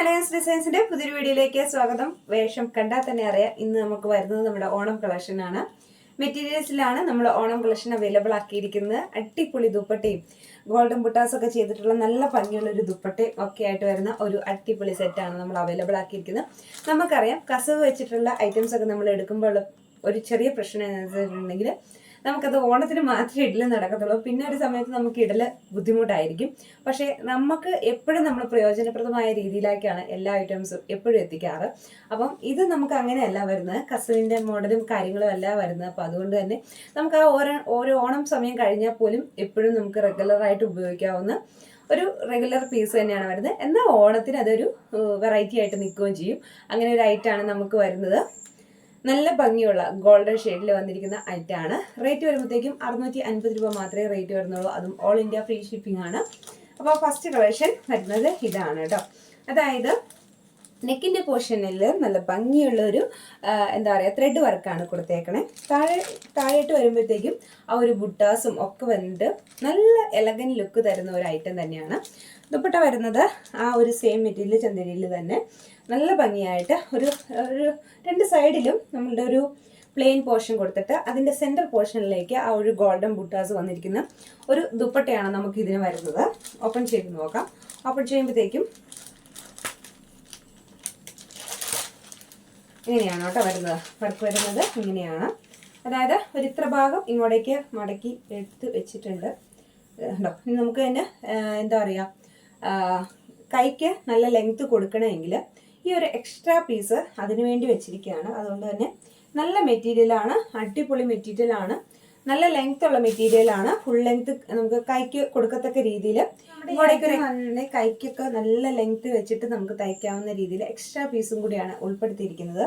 മലയാസ് ഡിസൈൻസിന്റെ പുതിയൊരു വീഡിയോയിലേക്ക് സ്വാഗതം. വേഷം കണ്ടാൽ തന്നെ അറിയാം ഇന്ന് നമുക്ക് വരുന്നത് നമ്മുടെ ഓണം കളക്ഷൻ ആണ് മെറ്റീരിയൽസിലാണ് നമ്മൾ ഓണം കളക്ഷൻ അവൈലബിൾ ആക്കിയിരിക്കുന്നത്. അടിപൊളി ദുപ്പട്ടയും ഗോൾഡൻ ബുട്ടാസ് ഒക്കെ ചെയ്തിട്ടുള്ള നല്ല ഭംഗിയുള്ള ഒരു ദുപ്പട്ടയും ഒക്കെ ആയിട്ട് വരുന്ന ഒരു അടിപൊളി സെറ്റാണ് നമ്മൾ അവൈലബിൾ ആക്കിയിരിക്കുന്നത്. നമുക്കറിയാം കസവ് വെച്ചിട്ടുള്ള ഐറ്റംസ് ഒക്കെ നമ്മൾ എടുക്കുമ്പോൾ ഒരു ചെറിയ പ്രശ്നം എന്ന് വെച്ചിട്ടുണ്ടെങ്കിൽ നമുക്കത് ഓണത്തിന് മാത്രമേ ഇടൽ നടക്കത്തുള്ളൂ. പിന്നെ ഒരു സമയത്ത് നമുക്ക് ഇടൽ ബുദ്ധിമുട്ടായിരിക്കും. പക്ഷേ നമുക്ക് എപ്പോഴും നമ്മൾ പ്രയോജനപ്രദമായ രീതിയിലേക്കാണ് എല്ലാ ഐറ്റംസും എപ്പോഴും എത്തിക്കാറ്. അപ്പം ഇത് നമുക്ക് അങ്ങനെയല്ല വരുന്നത്. കസവിന്റെ മോഡലും കാര്യങ്ങളും അല്ല വരുന്നത്. അപ്പം അതുകൊണ്ട് തന്നെ നമുക്ക് ആ ഓരോ ഓരോ ഓണം സമയം കഴിഞ്ഞാൽ പോലും എപ്പോഴും നമുക്ക് റെഗുലറായിട്ട് ഉപയോഗിക്കാവുന്ന ഒരു റെഗുലർ പീസ് തന്നെയാണ് വരുന്നത്. എന്നാൽ ഓണത്തിന് അതൊരു വെറൈറ്റി ആയിട്ട് നിൽക്കുകയും ചെയ്യും. അങ്ങനെ ഒരു ഐറ്റാണ് നമുക്ക് വരുന്നത്. നല്ല ഭംഗിയുള്ള ഗോൾഡൻ ഷെയ്ഡിൽ വന്നിരിക്കുന്ന ഐറ്റം ആണ് റേറ്റ് വരുമ്പോഴത്തേക്കും അറുന്നൂറ്റി അൻപത് രൂപ മാത്രമേ റേറ്റ് വരുന്നുള്ളൂ. അതും ഓൾ ഇന്ത്യ ഫ്രീ ഷിപ്പിംഗ് ആണ്. അപ്പോൾ ഫസ്റ്റ് കളക്ഷൻ വരുന്നത് ഇതാണ് കേട്ടോ. അതായത് നെക്കിന്റെ പോർഷനിൽ നല്ല ഭംഗിയുള്ള ഒരു എന്താ പറയുക ത്രെഡ് വർക്കാണ് കൊടുത്തേക്കണേ. താഴെ താഴേട്ട് വരുമ്പോഴത്തേക്കും ആ ഒരു ബുട്ടാസും ഒക്കെ വന്നിട്ട് നല്ല എലഗൻ ലുക്ക് തരുന്ന ഒരു ഐറ്റം തന്നെയാണ്. ദുപ്പട്ട വരുന്നത് ആ ഒരു സെയിം മെറ്റീരിയൽ ചന്ദനയിൽ തന്നെ. നല്ല ഭംഗിയായിട്ട് ഒരു ഒരു രണ്ട് സൈഡിലും നമ്മളുടെ ഒരു പ്ലെയിൻ പോർഷൻ കൊടുത്തിട്ട് അതിന്റെ സെന്റർ പോർഷനിലേക്ക് ആ ഒരു ഗോൾഡൻ ബുട്ടാസ് വന്നിരിക്കുന്ന ഒരു ദുപ്പട്ടയാണ് നമുക്ക് ഇതിന് വരുന്നത്. ഓപ്പൺ ചെയ്ത് നോക്കാം. ഓപ്പൺ ചെയ്യുമ്പോഴത്തേക്കും ഇങ്ങനെയാണ് കേട്ടോ വരുന്നത്. വർക്ക് വരുന്നത് ഇങ്ങനെയാണ്. അതായത് ഒരു ഇത്ര ഭാഗം ഇങ്ങോട്ടേക്ക് മടക്കി എടുത്ത് വെച്ചിട്ടുണ്ട്. ഉണ്ടോ ഇനി നമുക്ക് തന്നെ എന്താ പറയുക കൈക്ക് നല്ല ലെങ്ത്ത് കൊടുക്കണമെങ്കിൽ ഈ ഒരു എക്സ്ട്രാ പീസ് അതിനു വേണ്ടി വെച്ചിരിക്കുകയാണ്. അതുകൊണ്ട് തന്നെ നല്ല മെറ്റീരിയലാണ് അടിപൊളി മെറ്റീരിയലാണ് നല്ല ലെങ്ത് ഉള്ള മെറ്റീരിയലാണ് ഫുൾ ലെങ്ത് നമുക്ക് കൈക്ക് കൊടുക്കത്തക്ക രീതിയിൽ. ഇങ്ങോട്ടേക്ക് കൈക്കൊക്കെ നല്ല ലെങ്ത് വെച്ചിട്ട് നമുക്ക് തയ്ക്കാവുന്ന രീതിയിൽ എക്സ്ട്രാ പീസും കൂടിയാണ് ഉൾപ്പെടുത്തിയിരിക്കുന്നത്.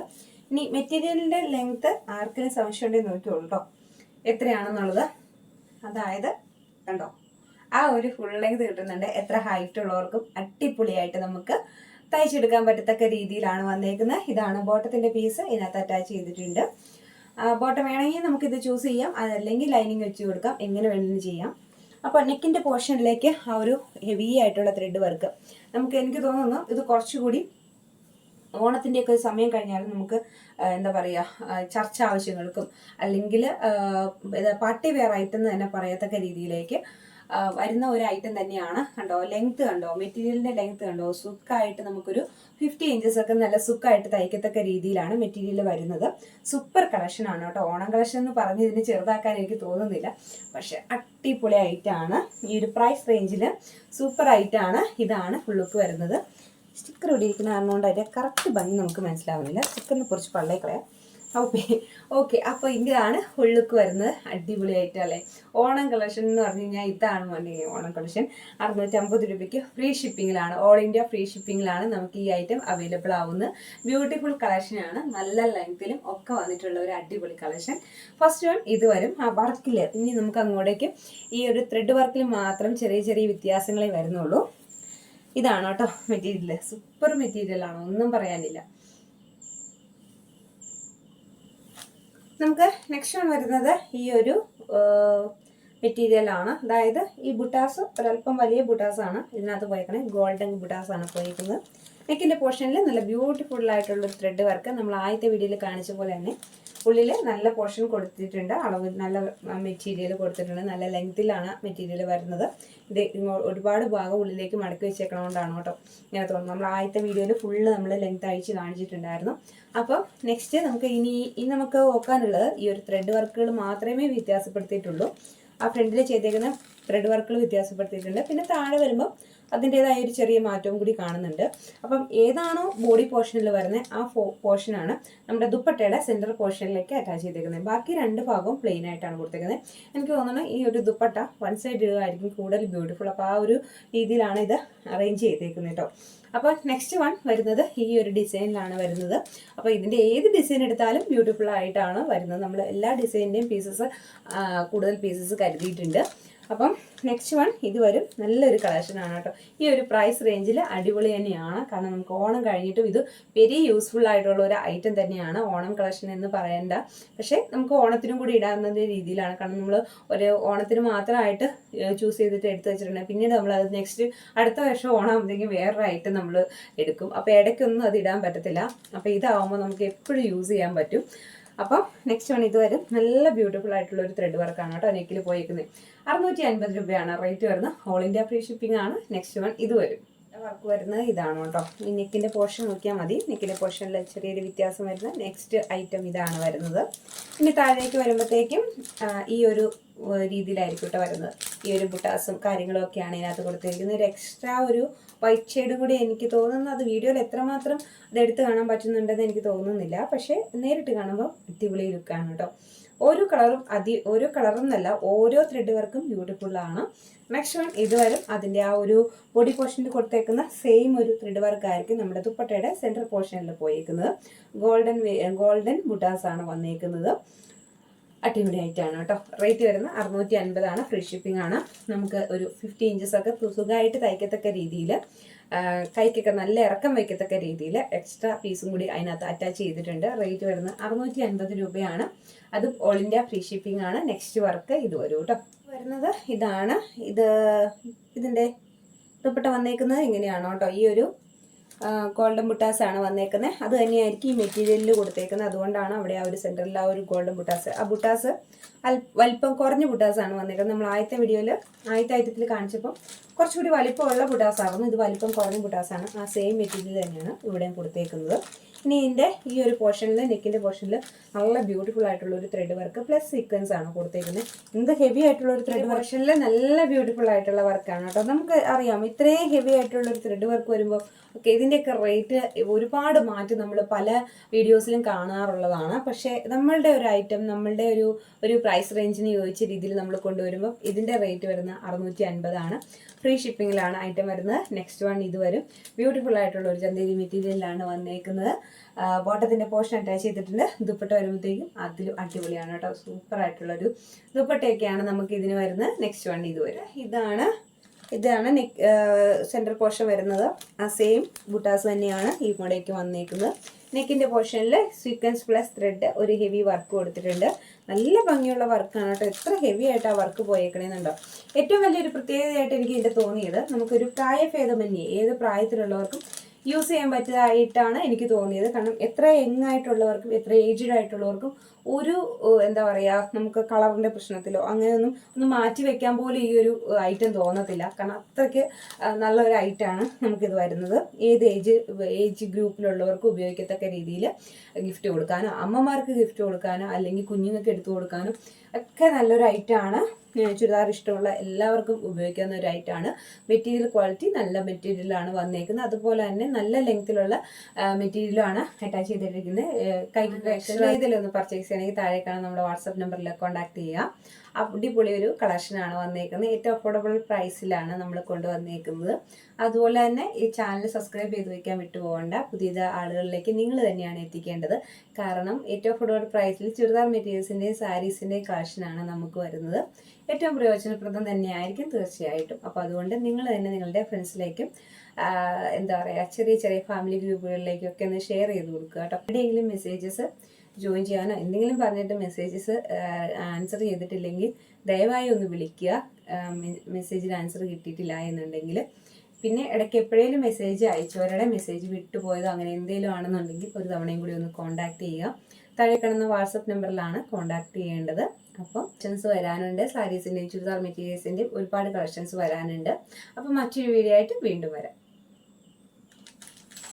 ഇനി മെറ്റീരിയലിന്റെ ലെങ്ത് ആർക്കും സംശയം ഉണ്ടെങ്കിൽ നോക്കിയോളൂ കേട്ടോ എത്രയാണെന്നുള്ളത്? അതായത് കണ്ടോ? ആ ഒരു ഫുൾ ലെങ്ത് കിട്ടുന്നുണ്ട്. എത്ര ഹൈറ്റ് ഉള്ളവർക്കും അടിപൊളിയായിട്ട് നമുക്ക് തയ്ച്ചെടുക്കാൻ പറ്റത്തക്ക രീതിയിലാണ് വന്നേക്കുന്നത്. ഇതാണ് ബോട്ടത്തിന്റെ പീസ് ഇതിനകത്ത് അറ്റാച്ച് ചെയ്തിട്ടുണ്ട്. ബോട്ടം വേണമെങ്കിൽ നമുക്ക് ഇത് ചൂസ് ചെയ്യാം. അതല്ലെങ്കിൽ ലൈനിങ് വെച്ച് കൊടുക്കാം. എങ്ങനെ വേണമെങ്കിലും ചെയ്യാം. അപ്പോൾ നെക്കിന്റെ പോർഷനിലേക്ക് ആ ഒരു ഹെവി ആയിട്ടുള്ള ത്രെഡ് വർക്ക്. നമുക്ക് എനിക്ക് തോന്നുന്നു ഇത് കുറച്ചുകൂടി ഓണത്തിന്റെയൊക്കെ സമയം കഴിഞ്ഞാലും നമുക്ക് എന്താ പറയുക ചർച്ച ആവശ്യങ്ങൾക്കും അല്ലെങ്കിൽ പാർട്ടി വെയർ ആയിട്ടെന്ന് തന്നെ പറയത്തക്ക രീതിയിലേക്ക് വരുന്ന ഒരു ഐറ്റം തന്നെയാണ്. കണ്ടോ? ലെങ്ത് കണ്ടോ? മെറ്റീരിയലിന്റെ ലെങ്ത് കണ്ടോ? സുക്കായിട്ട് നമുക്കൊരു ഫിഫ്റ്റി ഇഞ്ചസ് ഒക്കെ നല്ല സുക്കായിട്ട് തയ്ക്കത്തക്ക രീതിയിലാണ് മെറ്റീരിയൽ വരുന്നത്. സൂപ്പർ കളക്ഷൻ ആണ് കേട്ടോ. ഓണം കളക്ഷൻ എന്ന് പറഞ്ഞ് ഇതിന് ചെറുതാക്കാൻ എനിക്ക് തോന്നുന്നില്ല. പക്ഷെ അടിപൊളി ഐറ്റാണ് ഈ ഒരു പ്രൈസ് റേഞ്ചിൽ സൂപ്പർ ഐറ്റാണ് ഇതാണ് ലുക്ക് വരുന്നത്. സ്റ്റിക്കർ ഒടിയിരിക്കുന്ന ഇരിക്കുന്ന കാരണം കൊണ്ട് അതിന്റെ കറക്റ്റ് ഭംഗി നമുക്ക് മനസ്സിലാവുന്നില്ല. സ്റ്റിക്കറിനെ കുറിച്ച് പള്ളേ കളയാം ഓക്കെ ഓക്കെ. അപ്പോൾ ഇതാണ് ഉള്ളുക്ക് വരുന്നത്. അടിപൊളിയായിട്ട് അല്ലേ ഓണം കളക്ഷൻ എന്ന് പറഞ്ഞു കഴിഞ്ഞാൽ ഇതാണ് മോനെ ഓണം കളക്ഷൻ. അറുന്നൂറ്റമ്പത് രൂപയ്ക്ക് ഫ്രീ ഷിപ്പിങ്ങിലാണ്. ഓൾ ഇന്ത്യ ഫ്രീ ഷിപ്പിങ്ങിലാണ് നമുക്ക് ഈ ഐറ്റം അവൈലബിൾ ആവുന്നത്. ബ്യൂട്ടിഫുൾ കളക്ഷനാണ് നല്ല ലെങ്ത്തിലും ഒക്കെ വന്നിട്ടുള്ള ഒരു അടിപൊളി കളക്ഷൻ ഫസ്റ്റ് വൺ ഇത് വരും. ആ വർക്കിൽ ഇനി നമുക്ക് അങ്ങോട്ടേക്ക് ഈ ഒരു ത്രെഡ് വർക്കിൽ മാത്രം ചെറിയ ചെറിയ വ്യത്യാസങ്ങളെ വരുന്നുള്ളൂ. ഇതാണ് കേട്ടോ മെറ്റീരിയൽ സൂപ്പർ മെറ്റീരിയലാണ് ഒന്നും പറയാനില്ല. നമുക്ക് നെക്സ്റ്റ് വരുന്നത് ഈ ഒരു മെറ്റീരിയൽ ആണ്. അതായത് ഈ ബുട്ടാസ് ഒരല്പം വലിയ ബുട്ടാസ് ആണ്. ഇതിനകത്ത് പോയേക്കണേ ഗോൾഡൻ ബുട്ടാസ് ആണ് പോയിരിക്കുന്നത് നെക്കിന്റെ പോർഷനിൽ നല്ല ബ്യൂട്ടിഫുൾ ആയിട്ടുള്ള ത്രെഡ് വർക്ക് നമ്മൾ ആദ്യത്തെ വീഡിയോയിൽ കാണിച്ച പോലെ തന്നെ ഉള്ളിൽ നല്ല പോർഷൻ കൊടുത്തിട്ടുണ്ട്. അളവ് നല്ല മെറ്റീരിയൽ കൊടുത്തിട്ടുണ്ട്. നല്ല ലെങ്തിലാണ് മെറ്റീരിയൽ വരുന്നത്. ഇത് ഒരുപാട് ഭാഗം ഉള്ളിലേക്ക് മടക്കി വെച്ചേക്കണോണ്ടാണ് കേട്ടോ ഇങ്ങനെ തോന്നുന്നു നമ്മൾ ആദ്യത്തെ വീഡിയോയിൽ ഫുള്ള് നമ്മൾ ലെങ്ത് അഴിച്ച് കാണിച്ചിട്ടുണ്ടായിരുന്നു. അപ്പോൾ നെക്സ്റ്റ് നമുക്ക് ഇനി ഇനി നമുക്ക് നോക്കാനുള്ളത് ഈ ഒരു ത്രെഡ് വർക്കുകൾ മാത്രമേ വ്യത്യാസപ്പെടുത്തിയിട്ടുള്ളൂ. ആ ഫ്രണ്ടിൽ ചെയ്തേക്കുന്ന ത്രെഡ് വർക്കുകൾ വ്യത്യാസപ്പെടുത്തിയിട്ടുണ്ട്. പിന്നെ താഴെ വരുമ്പോൾ അതിന്റെതായ ഒരു ചെറിയ മാറ്റവും കൂടി കാണുന്നുണ്ട്. അപ്പം ഏതാണോ ബോഡി പോർഷനിൽ വരുന്നത് ആ പോർഷനാണ് നമ്മുടെ ദുപ്പട്ടയുടെ സെന്റർ പോർഷനിലേക്ക് അറ്റാച്ച് ചെയ്തേക്കുന്നത് ബാക്കി രണ്ട് ഭാഗവും പ്ലെയിൻ ആയിട്ടാണ് കൊടുത്തേക്കുന്നത് എനിക്ക് തോന്നുന്നു ഈ ഒരു ദുപ്പട്ട വൺ സൈഡ് ഇടുകയായിരിക്കും കൂടുതൽ ബ്യൂട്ടിഫുൾ അപ്പോൾ ആ ഒരു രീതിയിലാണ് ഇത് അറേഞ്ച് ചെയ്തേക്കുന്നത് കേട്ടോ അപ്പോൾ നെക്സ്റ്റ് വൺ വരുന്നത് ഈ ഒരു ഡിസൈനിലാണ് വരുന്നത്. അപ്പോൾ ഇതിന്റെ ഏത് ഡിസൈൻ എടുത്താലും ബ്യൂട്ടിഫുൾ ആയിട്ടാണ് വരുന്നത്. നമ്മൾ എല്ലാ ഡിസൈനിന്റെയും പീസസ് കൂടുതൽ പീസസ് കരുതിയിട്ടുണ്ട്. അപ്പം നെക്സ്റ്റ് വൺ ഇത് വരും. നല്ലൊരു കളക്ഷനാണ് കേട്ടോ. ഈ ഒരു പ്രൈസ് റേഞ്ചിൽ അടിപൊളി തന്നെയാണ്. കാരണം നമുക്ക് ഓണം കഴിഞ്ഞിട്ടും ഇത് വെരി യൂസ്ഫുൾ ആയിട്ടുള്ള ഒരു ഐറ്റം തന്നെയാണ് ഓണം കളക്ഷൻ എന്ന് പറയേണ്ട. പക്ഷേ നമുക്ക് ഓണത്തിനും കൂടി ഇടാവുന്ന രീതിയിലാണ്. കാരണം നമ്മൾ ഒരു ഓണത്തിന് മാത്രമായിട്ട് ചൂസ് ചെയ്തിട്ട് എടുത്തു വെച്ചിട്ടുണ്ട്. പിന്നീട് നമ്മൾ അത് നെക്സ്റ്റ് അടുത്ത വർഷം ഓണം ആകുമ്പോഴത്തേക്കും വേറൊരു ഐറ്റം നമ്മൾ എടുക്കും. അപ്പോൾ ഇടയ്ക്കൊന്നും അത് ഇടാൻ പറ്റത്തില്ല. അപ്പോൾ ഇതാവുമ്പോൾ നമുക്ക് എപ്പോഴും യൂസ് ചെയ്യാൻ പറ്റും. അപ്പം നെക്സ്റ്റ് വൺ ഇത് നല്ല ബ്യൂട്ടിഫുൾ ആയിട്ടുള്ള ഒരു ത്രെഡ് വർക്കാണ് കേട്ടോ നെക്കിൽ പോയിരിക്കുന്നത് അറുന്നൂറ്റി അൻപത് രൂപയാണ് റേറ്റ് വരുന്നത്. ഓൾ ഇന്ത്യ ഫ്രീ ഷിപ്പിംഗ് ആണ്. നെക്സ്റ്റ് വൺ ഇത് വരും. വർക്ക് വരുന്നത് ഇതാണ് കേട്ടോ. ഈ നെക്കിന്റെ പോർഷൻ നോക്കിയാൽ മതി. നെക്കിന്റെ പോർഷനിൽ ചെറിയൊരു വ്യത്യാസം വരുന്ന നെക്സ്റ്റ് ഐറ്റം ഇതാണ് വരുന്നത്. പിന്നെ താഴേക്ക് വരുമ്പോഴത്തേക്കും ഈ ഒരു രീതിയിലായിരിക്കും കേട്ടോ വരുന്നത്. ഈ ഒരു ബുട്ടാസും കാര്യങ്ങളും ഒക്കെയാണ് ഇതിനകത്ത് കൊടുത്തിരിക്കുന്നത്. ഒരു എക്സ്ട്രാ ഒരു വൈറ്റ് ഷെയ്ഡ് കൂടി എനിക്ക് തോന്നുന്നു. അത് വീഡിയോയിൽ എത്രമാത്രം അത് എടുത്ത് കാണാൻ പറ്റുന്നുണ്ടെന്ന് എനിക്ക് തോന്നുന്നില്ല. പക്ഷേ നേരിട്ട് കാണുമ്പോൾ അടിപൊളി ലുക്കാണ് കേട്ടോ. ഓരോ കളറും അതി ഓരോ കളറും എന്നല്ല ഓരോ ത്രെഡ് വർക്കും ബ്യൂട്ടിഫുൾ ആണ്. നെക്സ്റ്റ് വൺ ഇതുവരും അതിന്റെ ആ ഒരു ബോഡി പോർഷനിൽ കൊടുത്തേക്കുന്ന സെയിം ഒരു ത്രെഡ് വർക്ക് ആയിരിക്കും നമ്മുടെ ദുപ്പട്ടയുടെ സെൻട്രൽ പോർഷനിൽ പോയേക്കുന്നത്. ഗോൾഡൻ ഗോൾഡൻ ബുട്ടാസ് ആണ് വന്നേക്കുന്നത്. അടിപൊളി ആയിട്ടാണ് കേട്ടോ. റേറ്റ് വരുന്നത് അറുന്നൂറ്റി അൻപതാണ് ഫ്രീ ഷിപ്പിംഗ് ആണ്. നമുക്ക് ഒരു ഫിഫ്റ്റി ഇഞ്ചസ് ഒക്കെ സുഖമായിട്ട് തയ്ക്കത്തക്ക രീതിയിൽ കൈക്കൊക്കെ നല്ല ഇറക്കം വയ്ക്കത്തക്ക രീതിയിൽ എക്സ്ട്രാ പീസും കൂടി അതിനകത്ത് അറ്റാച്ച് ചെയ്തിട്ടുണ്ട്. റേറ്റ് വരുന്നത് അറുന്നൂറ്റി അൻപത് രൂപയാണ്. അത് ഓൾ ഇന്ത്യ ഫ്രീ ഷിപ്പിംഗ് ആണ്. നെക്സ്റ്റ് വർക്ക് ഇത് വരും കേട്ടോ. വരുന്നത് ഇതാണ്. ഇത് ഇതിന്റെ ഇഷ്ടപ്പെട്ട വന്നേക്കുന്നത് ഇങ്ങനെയാണ് കേട്ടോ? ഈ ഒരു ഗോൾഡൻ ബുട്ടാസ് ആണ് വന്നേക്കുന്നത് അത് തന്നെയായിരിക്കും ഈ മെറ്റീരിയലിൽ കൊടുത്തേക്കുന്നത് അതുകൊണ്ടാണ് അവിടെ ആ ഒരു സെന്ററിൽ ആ ഒരു ഗോൾഡൻ ബുട്ടാസ്. ആ ബുട്ടാസ് അൽ വലിപ്പം കുറഞ്ഞ ബുട്ടാസ് ആണ് വന്നേക്കുന്നത് നമ്മൾ ആദ്യത്തെ വീഡിയോയിൽ ആദ്യത്തെ ഐറ്റത്തിൽ കാണിച്ചപ്പോൾ കുറച്ചുകൂടി വലിപ്പമുള്ള ബുട്ടാസ് ആയിരുന്നു ഇത് വലിപ്പം കുറഞ്ഞ ആണ് ആ സെയിം മെറ്റീരിയൽ തന്നെയാണ് ഇവിടെയും കൊടുത്തേക്കുന്നത്. ഇനി ഇതിന്റെ ഈ ഒരു പോർഷനിൽ നെക്കിന്റെ പോർഷനിൽ നല്ല ബ്യൂട്ടിഫുൾ ആയിട്ടുള്ള ഒരു ത്രെഡ് വർക്ക് പ്ലസ് സീക്വൻസ് ആണ് കൊടുത്തേക്കുന്നത്. എന്ത് ഹെവി ആയിട്ടുള്ള ഒരു ത്രെഡ് പോർഷനിൽ നല്ല ബ്യൂട്ടിഫുൾ ആയിട്ടുള്ള വർക്കാണ് കേട്ടോ. നമുക്ക് അറിയാം ഇത്രയും ഹെവി ആയിട്ടുള്ള ഒരു ത്രെഡ് വർക്ക് വരുമ്പോൾ ഓക്കെ ഇതിന്റെയൊക്കെ റേറ്റ് ഒരുപാട് മാറ്റി നമ്മൾ പല വീഡിയോസിലും കാണാറുള്ളതാണ്. പക്ഷേ നമ്മളുടെ ഒരു ഐറ്റം നമ്മളുടെ ഒരു ഒരു പ്രൈസ് റേഞ്ചിന് യോജിച്ച രീതിയിൽ നമ്മൾ കൊണ്ടുവരുമ്പോൾ ഇതിന്റെ റേറ്റ് വരുന്ന അറുന്നൂറ്റി അൻപതാണ്. ഫ്രീ ഷിപ്പിങ്ങിലാണ് ഐറ്റം വരുന്നത്. നെക്സ്റ്റ് വൺ ഇത് വരും. ബ്യൂട്ടിഫുൾ ആയിട്ടുള്ള ഒരു ചന്തേരി മെറ്റീരിയലാണ് വന്നേക്കുന്നത്. ബോട്ടത്തിന്റെ പോർഷൻ അറ്റാച്ച് ചെയ്തിട്ടുണ്ട്. ദുപ്പട്ട വരുമ്പോഴത്തേക്കും അതിലും അടിപൊളിയാണ് കേട്ടോ. സൂപ്പർ ആയിട്ടുള്ളൊരു ദുപ്പട്ടയൊക്കെയാണ് നമുക്ക് ഇതിന് വരുന്നത്. നെക്സ്റ്റ് വൺ ഇത് വരും. ഇതാണ് ഇതാണ് നെക്ക് സെന്റർ പോർഷൻ വരുന്നത്. ആ സെയിം ബുട്ടാസ് തന്നെയാണ് ഈ മോഡേക്ക് വന്നേക്കുന്നത്. നെക്കിന്റെ പോർഷനിൽ സീക്വൻസ് പ്ലസ് ത്രെഡ് ഒരു ഹെവി വർക്ക് കൊടുത്തിട്ടുണ്ട്. നല്ല ഭംഗിയുള്ള വർക്കാണ് കേട്ടോ. എത്ര ഹെവി ആയിട്ട് ആ വർക്ക് പോയേക്കണേന്നുണ്ടോ? ഏറ്റവും വലിയൊരു പ്രത്യേകതയായിട്ട് എനിക്ക് ഇതിന്റെ തോന്നിയത് നമുക്കൊരു പ്രായഭേദമന്യേ ഏത് പ്രായത്തിലുള്ളവർക്കും യൂസ് ചെയ്യാൻ പറ്റിയതായിട്ടാണ് എനിക്ക് തോന്നിയത്. കാരണം എത്ര യങ് ആയിട്ടുള്ളവർക്കും എത്ര ഏജ്ഡ് ആയിട്ടുള്ളവർക്കും ഒരു എന്താ പറയാ നമുക്ക് കളറിന്റെ പ്രശ്നത്തിലോ അങ്ങനെയൊന്നും ഒന്ന് മാറ്റി വെക്കാൻ പോലും ഈ ഒരു ഐറ്റം തോന്നത്തില്ല. കാരണം അത്രയ്ക്ക് നല്ലൊരു ഐറ്റമാണ് നമുക്കിത് വരുന്നത്. ഏത് ഏജ് ഏജ് ഗ്രൂപ്പിലുള്ളവർക്ക് ഉപയോഗിക്കത്തക്ക രീതിയിൽ ഗിഫ്റ്റ് കൊടുക്കാനോ അമ്മമാർക്ക് ഗിഫ്റ്റ് കൊടുക്കാനോ അല്ലെങ്കിൽ കുഞ്ഞുങ്ങൾക്ക് എടുത്തു കൊടുക്കാനോ ഒക്കെ നല്ലൊരു ഐറ്റമാണ് ചുരിദാർ ഇഷ്ടമുള്ള എല്ലാവർക്കും ഉപയോഗിക്കാവുന്ന ഒരു ഐറ്റമാണ് മെറ്റീരിയൽ ക്വാളിറ്റി നല്ല മെറ്റീരിയലാണ് വന്നേക്കുന്നത്. അതുപോലെ തന്നെ നല്ല ലെങ്ത്തിലുള്ള മെറ്റീരിയലാണ് അറ്റാച്ച് ചെയ്തിരിക്കുന്നത്. കൈ ഇതിലൊന്ന് പർച്ചേസ് ചെയ്യണമെങ്കിൽ താഴെ കാണാൻ നമ്മുടെ വാട്സപ്പ് നമ്പറിൽ കോൺടാക്ട് ചെയ്യുക അടിപൊളി ഒരു കളക്ഷനാണ് വന്നേക്കുന്നത്. ഏറ്റവും അഫോർഡബിൾ പ്രൈസിലാണ് നമ്മൾ കൊണ്ടുവന്നേക്കുന്നത്. അതുപോലെ തന്നെ ഈ ചാനൽ സബ്സ്ക്രൈബ് ചെയ്ത് വയ്ക്കാൻ വിട്ടുപോകേണ്ട. പുതിയ ആളുകളിലേക്ക് നിങ്ങൾ തന്നെയാണ് എത്തിക്കേണ്ടത്. കാരണം ഏറ്റവും അഫോർഡബിൾ പ്രൈസിൽ ചുരിദാർ മെറ്റീരിയൽസിന്റെയും സാരീസിന്റെയും കളക്ഷനാണ് നമുക്ക് വരുന്നത്. ഏറ്റവും പ്രയോജനപ്രദം തന്നെയായിരിക്കും തീർച്ചയായിട്ടും. അപ്പോൾ അതുകൊണ്ട് നിങ്ങൾ തന്നെ നിങ്ങളുടെ ഫ്രണ്ട്സിലേക്കും എന്താ പറയുക ചെറിയ ചെറിയ ഫാമിലി ഗ്രൂപ്പുകളിലേക്കൊക്കെ ഒന്ന് ഷെയർ ചെയ്ത് കൊടുക്കുക കേട്ടോ. എവിടെയെങ്കിലും മെസ്സേജസ് ജോയിൻ ചെയ്യാനോ എന്തെങ്കിലും പറഞ്ഞിട്ട് മെസ്സേജസ് ആൻസർ ചെയ്തിട്ടില്ലെങ്കിൽ ദയവായി ഒന്ന് വിളിക്കുക. മെസ്സേജിൽ ആൻസർ കിട്ടിയിട്ടില്ല എന്നുണ്ടെങ്കിൽ. പിന്നെ ഇടയ്ക്ക് എപ്പോഴേലും മെസ്സേജ് അയച്ചവരുടെ മെസ്സേജ് വിട്ടുപോയതോ അങ്ങനെ എന്തെങ്കിലും ആണെന്നുണ്ടെങ്കിൽ ഒരു തവണയും കൂടി ഒന്ന് കോൺടാക്ട് ചെയ്യുക. താഴെ കാണുന്ന വാട്സപ്പ് നമ്പറിലാണ് കോൺടാക്ട് ചെയ്യേണ്ടത്. അപ്പോൾ കളക്ഷൻസ് വരാനുണ്ട്. സാരീസിന്റെയും ചുരിദാർ മെറ്റീരിയൽസിന്റെയും ഒരുപാട് കളക്ഷൻസ് വരാനുണ്ട്. അപ്പോൾ മറ്റൊരു വീഡിയോ ആയിട്ട് വീണ്ടും വരാം.